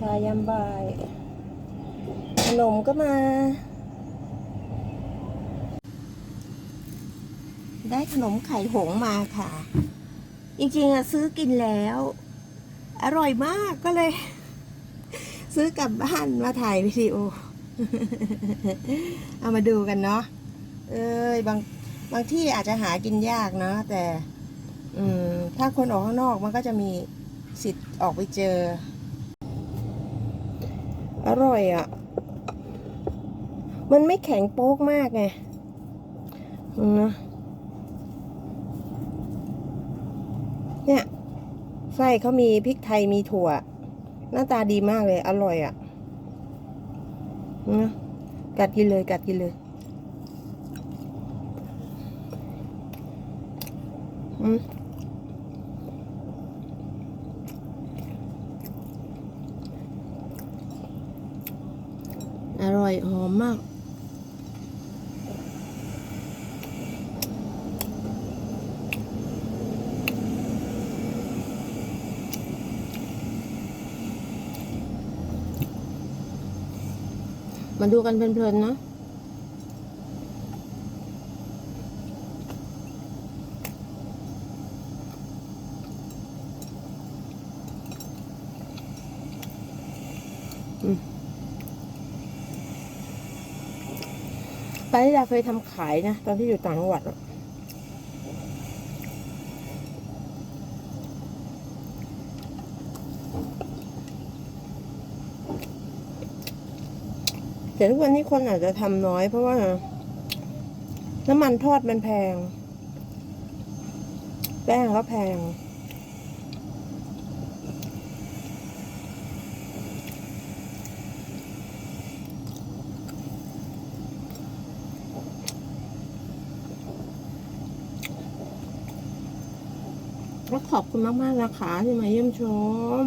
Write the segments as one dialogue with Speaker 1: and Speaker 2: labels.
Speaker 1: ชายามบ่าย ขนมก็มา ได้ขนมไข่หงมาค่ะ จริงๆอะซื้อกินแล้ว อร่อยมากก็เลย ซื้อกลับบ้านมาถ่ายวิดีโอ เอามาดูกันเนาะเอ้ยบางบางที่อาจจะหากินยากเนาะแต่ อืม ถ้าคนออกข้างนอกมันก็จะมีสิทธิ์ออกไปเจอ อร่อยอะ่ะ มันไม่แข็งโป๊กมากไงนะเนี่ยไส้เขามีพริกไทยมีถั่ว หน้าตาดีมากเลย อร่อยอะ่ะนะกัดกินเลยกัดกินเลยอืม อร่อย หอมมาก มาดูกันเพลินๆเนาะ ปาริดาเคยทำขายนะ ตอนที่อยู่ต่างจังหวัดแต่ทุกวันนี้คนอาจจะทำน้อยเพราะว่า น้ำมันทอดมันแพง แป้งก็แพง ก็ขอบคุณมากๆนะคะที่มาเยี่ยมชม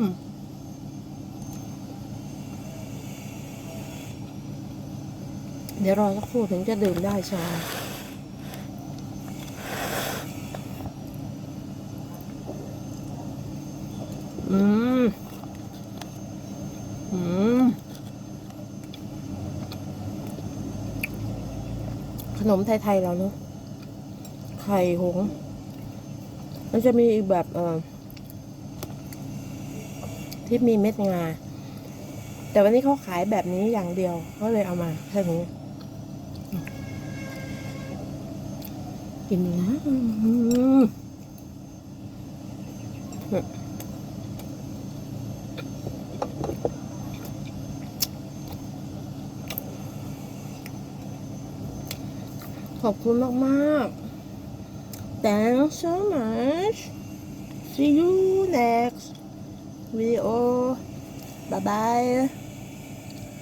Speaker 1: เดี๋ยวรอสักครู่ถึงจะดื่มได้ชาอืม อืม ขนมไทย ๆ เราเนอะไข่หง มันจะมีอีกแบบเออที่มีเม็ดงา แต่วันนี้เขาขายแบบนี้อย่างเดียวก็เลยเอามาแค่นี้กินนะขอบคุณมาก ๆ Thanks so much. See you next video. Bye bye.